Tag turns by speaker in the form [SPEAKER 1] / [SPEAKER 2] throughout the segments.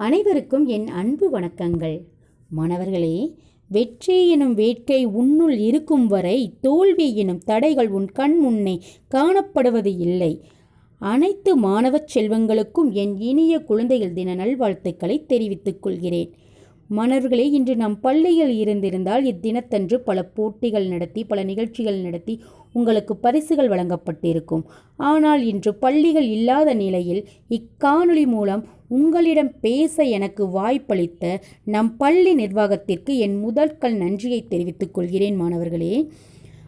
[SPEAKER 1] அனைவருக்கும் என் அன்பு வணக்கங்கள். மாணவர்களே வெற்றி எனும் வேட்கை உன்னுள் இருக்கும் வரை தோல்வி எனும் தடைகள் உன் கண் முன்னே காணப்படுவது இல்லை. அனைத்து மாணவச் செல்வங்களுக்கும் என் இனிய குழந்தைகள் தின நல்வாழ்த்துக்களை தெரிவித்துக் கொள்கிறேன். மாணவர்களே இன்று நம் பள்ளியில் இருந்திருந்தால் இத்தினத்தன்று பல போட்டிகள் நடத்தி பல நிகழ்ச்சிகள் நடத்தி உங்களுக்கு பரிசுகள் வழங்கப்பட்டிருக்கும். ஆனால் இன்று பள்ளிகள் இல்லாத நிலையில் இக்காணொளி மூலம் உங்களிடம் பேச எனக்கு வாய்ப்பளித்த நம் பள்ளி நிர்வாகத்திற்கு என் முதற்கல் நன்றியை தெரிவித்துக் கொள்கிறேன் மாணவர்களே.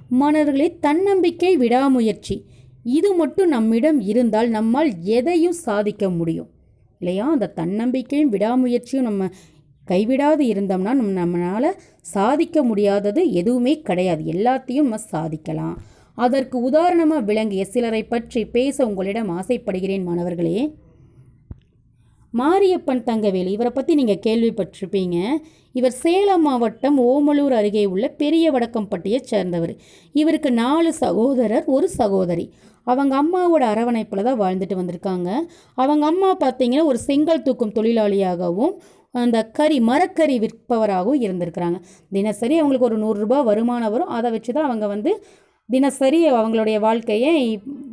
[SPEAKER 1] மாணவர்களே தன்னம்பிக்கை விடாமுயற்சி. இது மட்டும் நம்மிடம் இருந்தால் நம்மால் எதையும் சாதிக்க முடியும். இல்லையா? அந்த தன்னம்பிக்கையும் விடாமுயற்சியும் நம்ம கைவிடாது இருந்தோம்னா நம்ம நம்மளால் சாதிக்க முடியாதது எதுவுமே கிடையாது. எல்லாத்தையும் நம்ம சாதிக்கலாம். அதற்கு உதாரணமாக விளங்கிய சிலரை பற்றி பேச உங்களிடம் ஆசைப்படுகிறேன் மாணவர்களே. மாரியப்பன் தங்கவேலு இவரை பற்றி நீங்கள் கேள்விப்பட்டிருப்பீங்க. இவர் சேலம் மாவட்டம் ஓமலூர் அருகே உள்ள பெரிய வடக்கம்பட்டியைச் சேர்ந்தவர். இவருக்கு நாலு சகோதரர் ஒரு சகோதரி. அவங்க அம்மாவோட அரவணைப்பில் தான் வாழ்ந்துட்டு வந்திருக்காங்க. அவங்க அம்மா பார்த்தீங்கன்னா ஒரு செங்கல் தூக்கும் தொழிலாளியாகவும் அந்த கறி மரக்கறி விற்பவராகவும் இருந்திருக்கிறாங்க. தினசரி அவங்களுக்கு ஒரு நூறுரூபா வருமானம் வரும். அதை வச்சு தான் அவங்க வந்து தினசரி அவங்களுடைய வாழ்க்கையை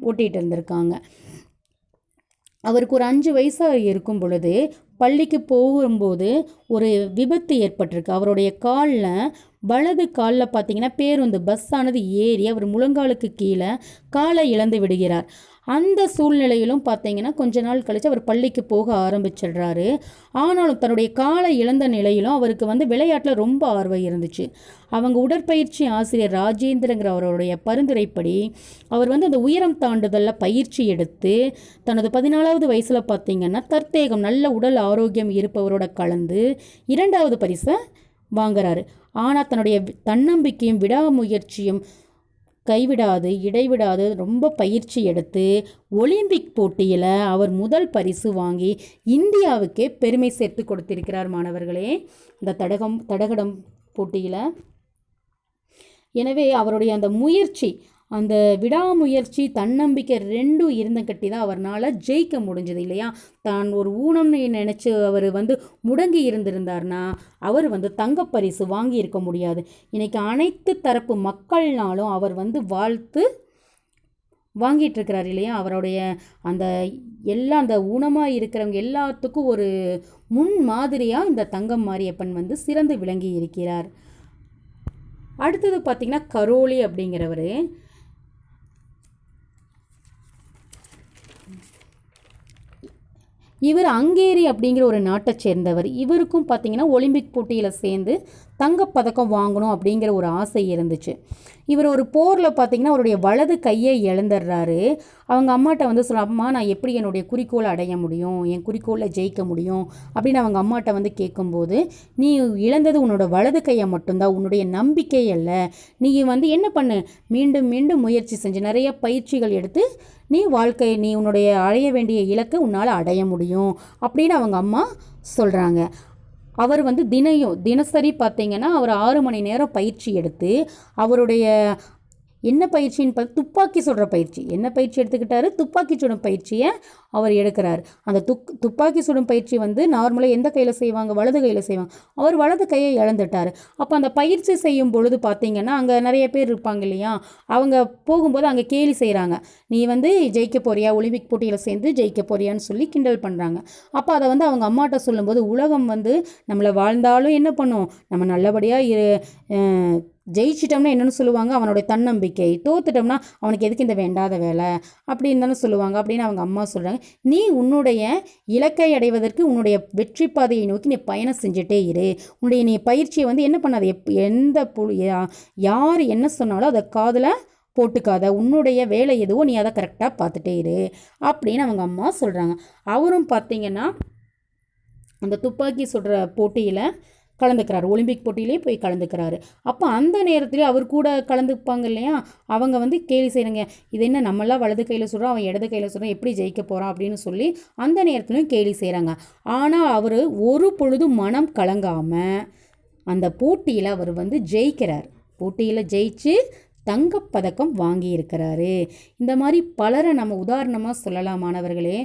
[SPEAKER 1] ஓட்டிகிட்டு இருந்திருக்காங்க. அவருக்கு ஒரு அஞ்சு வயசாக இருக்கும் பொழுது பள்ளிக்கு போகும்போது ஒரு விபத்து ஏற்பட்டிருக்கு. அவருடைய காலில் வலது காலில் பார்த்தீங்கன்னா பேருந்து பஸ்ஸானது ஏறி அவர் முழங்காலுக்கு கீழே காலை இழந்து விடுகிறார். அந்த சூழ்நிலையிலும் பார்த்தீங்கன்னா கொஞ்ச நாள் கழித்து அவர் பள்ளிக்கு போக ஆரம்பிச்சிடுறாரு. ஆனாலும் தன்னுடைய காலை இழந்த நிலையிலும் அவருக்கு வந்து விளையாட்டில் ரொம்ப ஆர்வம் இருந்துச்சு. அவங்க உடற்பயிற்சி ஆசிரியர் ராஜேந்திரங்கிற அவருடைய பரிந்துரைப்படி அவர் வந்து அந்த உயரம் தாண்டுதலில் பயிற்சி எடுத்து தனது பதினாலாவது வயசில் பார்த்தீங்கன்னா தற்தேகம் நல்ல உடல் ஆரோக்கியம் இருப்பவரோட கலந்து இரண்டாவது பரிசை வாங்குறாரு. ஆனால் தன்னுடைய தன்னம்பிக்கையும் விடாமுயற்சியும் கைவிடாது இடைவிடாது ரொம்ப பயிற்சி எடுத்து ஒலிம்பிக் போட்டியில் அவர் முதல் பரிசு வாங்கி இந்தியாவுக்கே பெருமை சேர்த்து கொடுத்திருக்கிறார் மாணவர்களே. இந்த தடகம் தடகடம் போட்டியில். எனவே அவருடைய அந்த முயற்சி அந்த விடாமுயற்சி தன்னம்பிக்கை ரெண்டும் இருந்த கட்டி தான் அவர்னால் ஜெயிக்க முடிஞ்சது இல்லையா? தான் ஒரு ஊனம்னு நினச்சி அவர் வந்து முடங்கி இருந்திருந்தார்னா அவர் வந்து தங்கப்பரிசு வாங்கி இருக்க முடியாது. இன்றைக்கி அனைத்து தரப்பு மக்கள்னாலும் அவர் வந்து வாழ்த்து வாங்கிட்டு இருக்கிறார் இல்லையா? அவருடைய அந்த எல்லா அந்த ஊனமாக இருக்கிறவங்க எல்லாத்துக்கும் ஒரு முன் மாதிரியாக இந்த தங்கம் மாரியப்பன் வந்து சிறந்து விளங்கி இருக்கிறார். அடுத்தது பார்த்திங்கன்னா கரோலி அப்படிங்கிறவர். இவர் அங்கேரி அப்படிங்கிற ஒரு நாட்டை சேர்ந்தவர். இவருக்கும் பார்த்தீங்கன்னா ஒலிம்பிக் போட்டியில் சேர்ந்து தங்கப்பதக்கம் வாங்கணும் அப்படிங்கிற ஒரு ஆசை இருந்துச்சு. இவர் ஒரு போரில் பார்த்தீங்கன்னா அவருடைய வலது கையை இழந்துடுறாரு. அவங்க அம்மாட்ட வந்து சொல்ல அம்மா நான் எப்படி என்னுடைய குறிக்கோளை அடைய முடியும்? என் குறிக்கோளை ஜெயிக்க முடியும்? அப்படின்னு அவங்க அம்மாட்ட வந்து கேட்கும்போது நீ இழந்தது உன்னோட வலது கையை மட்டும்தான். உன்னுடைய நம்பிக்கை அல்ல. நீ வந்து என்ன பண்ணு? மீண்டும் மீண்டும் முயற்சி செஞ்சு நிறைய பயிற்சிகள் எடுத்து நீ வாழ்க்கை நீ உன்னுடைய அடைய வேண்டிய இலக்கை உன்னால் அடைய முடியும். அப்படின்னு அவங்க அம்மா சொல்கிறாங்க அவர் வந்து தினையும் தினசரி பார்த்தீங்கன்னா அவர் ஆறு மணி நேரம் பயிற்சி எடுத்து அவருடைய என்ன பயிற்சின்னு ப துப்பாக்கி சுடுற பயிற்சி. என்ன பயிற்சி எடுத்துக்கிட்டாரு? துப்பாக்கி சுடும் பயிற்சியை அவர் எடுக்கிறார். அந்த துக் துப்பாக்கி சுடும் பயிற்சி வந்து நார்மலாக எந்த கையில் செய்வாங்க? வலது கையில் செய்வாங்க. அவர் வலது கையை இழந்துட்டார். அப்போ அந்த பயிற்சி செய்யும் பொழுது பார்த்தீங்கன்னா அங்கே நிறைய பேர் இருப்பாங்க இல்லையா? அவங்க போகும்போது அங்கே கேலி செய்கிறாங்க நீ வந்து ஜெயிக்க போறியா? ஒலிம்பிக் போட்டியில் சேர்ந்து ஜெயிக்க போறியான்னு சொல்லி கிண்டல் பண்ணுறாங்க அப்போ அதை வந்து அவங்க அம்மாட்ட சொல்லும்போது உலகம் வந்து நம்மளை வாழ்ந்தாலும் என்ன பண்ணும்? நம்ம நல்லபடியாக இரு ஜெயிச்சிட்டோம்னா என்னென்னு சொல்லுவாங்க? அவனுடைய தன்னம்பிக்கை. தோத்துட்டோம்னா அவனுக்கு எதுக்கு இந்த வேண்டாத வேலை? அப்படின்னு தானே சொல்லுவாங்க. அப்படின்னு அவங்க அம்மா சொல்கிறாங்க நீ உன்னுடைய இலக்கை அடைவதற்கு உன்னுடைய வெற்றி பாதையை நோக்கி நீ பயணம் செஞ்சுட்டே இரு. உன்னுடைய நீ பயிற்சியை வந்து என்ன பண்ணாது? எப் எந்த யார் என்ன சொன்னாலும் அதை காதில் போட்டுக்காத. உன்னுடைய வேலை எதுவோ நீ அதை கரெக்டாக பார்த்துட்டே இரு. அப்படின்னு அவங்க அம்மா சொல்கிறாங்க அவரும் பார்த்தீங்கன்னா அந்த துப்பாக்கி சுடுற போட்டியில் கலந்துக்கிறாரு. ஒலிம்பிக் போட்டியிலே போய் கலந்துக்கிறாரு. அப்போ அந்த நேரத்துலேயே அவர் கூட கலந்துப்பாங்க இல்லையா? அவங்க வந்து கேலி செய்கிறாங்க இது என்ன நம்மளாம் வலது கையில் சொல்கிறோம் அவன் இடது கையில் சொல்கிறான் எப்படி ஜெயிக்க போகிறான் அப்படின்னு சொல்லி அந்த நேரத்துலையும் கேலி செய்கிறாங்க ஆனால் அவர் ஒரு பொழுதும் மனம் கலங்காமல் அந்த போட்டியில் அவர் வந்து ஜெயிக்கிறார். போட்டியில் ஜெயிச்சு தங்கப்பதக்கம் வாங்கியிருக்கிறாரு. இந்த மாதிரி பலரை நம்ம உதாரணமாக சொல்லலாம் மாணவர்களே.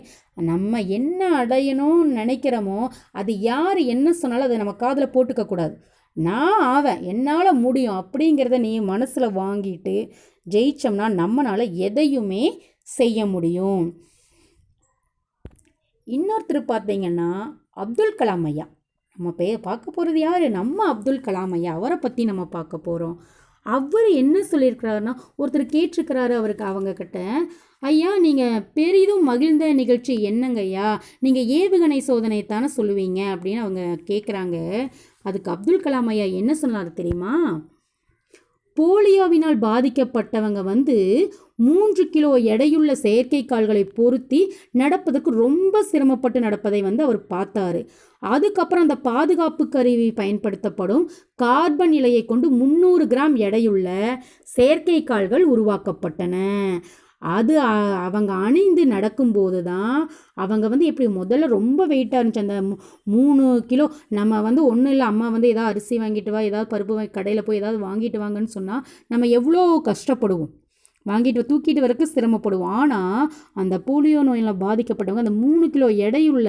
[SPEAKER 1] நம்ம என்ன அடையணும்னு நினைக்கிறோமோ அது யார் என்ன சொன்னாலும் அதை நம்ம காதில் போட்டுக்க கூடாது. நான் ஆவேன். என்னால் முடியும் அப்படிங்கிறத நீ மனசில் வாங்கிட்டு ஜெயிச்சோம்னா நம்மளால் எதையுமே செய்ய முடியும். இன்னொருத்தர் பார்த்தீங்கன்னா அப்துல் கலாம் ஐயா. நம்ம பே பார்க்க போகிறது யார்? நம்ம அப்துல் கலாம் ஐயா. அவரை பற்றி நம்ம பார்க்க போகிறோம் அவர் என்ன சொல்லியிருக்கிறாருன்னா ஒருத்தர் கேட்டிருக்கிறாரு அவருக்கு அவங்க கிட்ட ஐயா நீங்கள் பெரிதும் மகிழ்ந்த நிகழ்ச்சி என்னங்க ஐயா? நீங்கள் ஏவுகணை சோதனை தானே சொல்லுவீங்க? அப்படின்னு அவங்க கேட்குறாங்க அதுக்கு அப்துல் கலாம் ஐயா என்ன சொன்னார் தெரியுமா? போலியோவினால் பாதிக்கப்பட்டவங்க வந்து மூன்று கிலோ எடையுள்ள செயற்கை கால்களை பொருத்தி நடப்பதற்கு ரொம்ப சிரமப்பட்டு நடப்பதை வந்து அவர் பார்த்தாரு. அதுக்கப்புறம் அந்த பாதுகாப்பு கருவி பயன்படுத்தப்படும் கார்பன் நிலையை கொண்டு முந்நூறு கிராம் எடையுள்ள செயற்கை கால்கள் உருவாக்கப்பட்டன. அது அவங்க அணிந்து நடக்கும்போது தான் அவங்க வந்து எப்படி முதல்ல ரொம்ப வெயிட்டாக இருந்துச்சு. அந்த மூணு கிலோ நம்ம வந்து ஒன்றும் இல்லை அம்மா வந்து ஏதாவது அரிசி வாங்கிட்டு வா ஏதாவது பருப்பு வாங்கி கடையில் போய் ஏதாவது வாங்கிட்டு வாங்கன்னு சொன்னால் நம்ம எவ்வளோ கஷ்டப்படுவோம். வாங்கிட்டு தூக்கிட்டு வரக்கு சிரமப்படுவோம். ஆனால் அந்த போலியோ நோயில் பாதிக்கப்பட்டவங்க அந்த மூணு கிலோ எடையுள்ள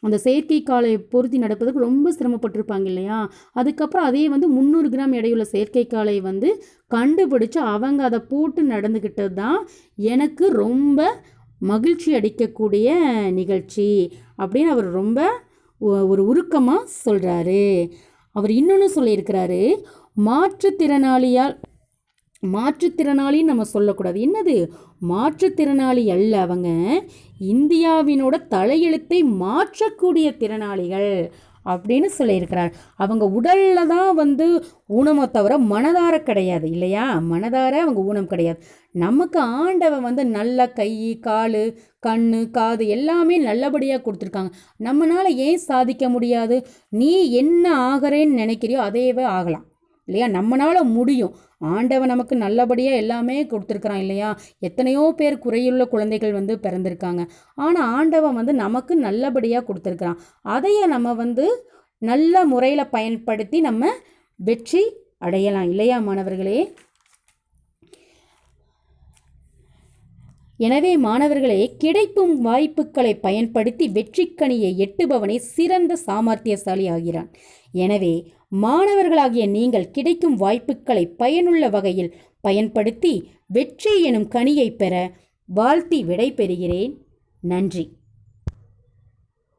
[SPEAKER 1] அந்த செயற்கை காலை பொருத்தி நடப்பதுக்கு ரொம்ப சிரமப்பட்டிருப்பாங்க இல்லையா? அதுக்கப்புறம் அதே வந்து முந்நூறு கிராம் எடையுள்ள செயற்கை காலை வந்து கண்டுபிடிச்சு அவங்க அதை போட்டு நடந்துக்கிட்டது தான் எனக்கு ரொம்ப மகிழ்ச்சி அளிக்கக்கூடிய நிகழ்ச்சி அப்படின்னு அவர் ரொம்ப ஒ- ஒரு உருக்கமாக சொல்கிறாரு அவர் இன்னொன்று சொல்லியிருக்கிறாரு மாற்றுத்திறனாளியால் மாற்றுத்திறனாளின்னு நம்ம சொல்லக்கூடாது. என்னது? மாற்றுத்திறனாளி அல்ல அவங்க. இந்தியாவினோட தலையெழுத்தை மாற்றக்கூடிய திறனாளிகள் அப்படின்னு சொல்லியிருக்கிறார். அவங்க உடலில் தான் வந்து ஊனமோ தவிர மனதார கிடையாது இல்லையா? மனதார அவங்க ஊனம் கிடையாது. நமக்கு ஆண்டவன் வந்து நல்ல கை கால் கண் காது எல்லாமே நல்லபடியாக கொடுத்துருக்காங்க. நம்மளால் ஏன் சாதிக்க முடியாது? நீ என்ன ஆகிறேன்னு நினைக்கிறியோ அதேவே ஆகலாம். இல்லையா? நம்மளால் முடியும். ஆண்டவன் நமக்கு நல்லபடியாக எல்லாமே கொடுத்துருக்குறான் இல்லையா? எத்தனையோ பேர் குறையுள்ள குழந்தைகள் வந்து பிறந்திருக்காங்க. ஆனால் ஆண்டவன் வந்து நமக்கு நல்லபடியாக கொடுத்துருக்குறான். அதையே நம்ம வந்து நல்ல முறையில் பயன்படுத்தி நம்ம வெற்றி அடையலாம். இல்லையா மாணவர்களே? எனவே மாணவர்களே கிடைக்கும் வாய்ப்புகளை பயன்படுத்தி வெற்றிக்கணியை எட்டுபவனே சிறந்த சாமர்த்தியசாலி ஆகிறான். எனவே மாணவர்களாகிய நீங்கள் கிடைக்கும் வாய்ப்புகளை பயனுள்ள வகையில் பயன்படுத்தி வெற்றி எனும் கனியை பெற வாழ்த்தி விடைபெறுகிறேன். நன்றி.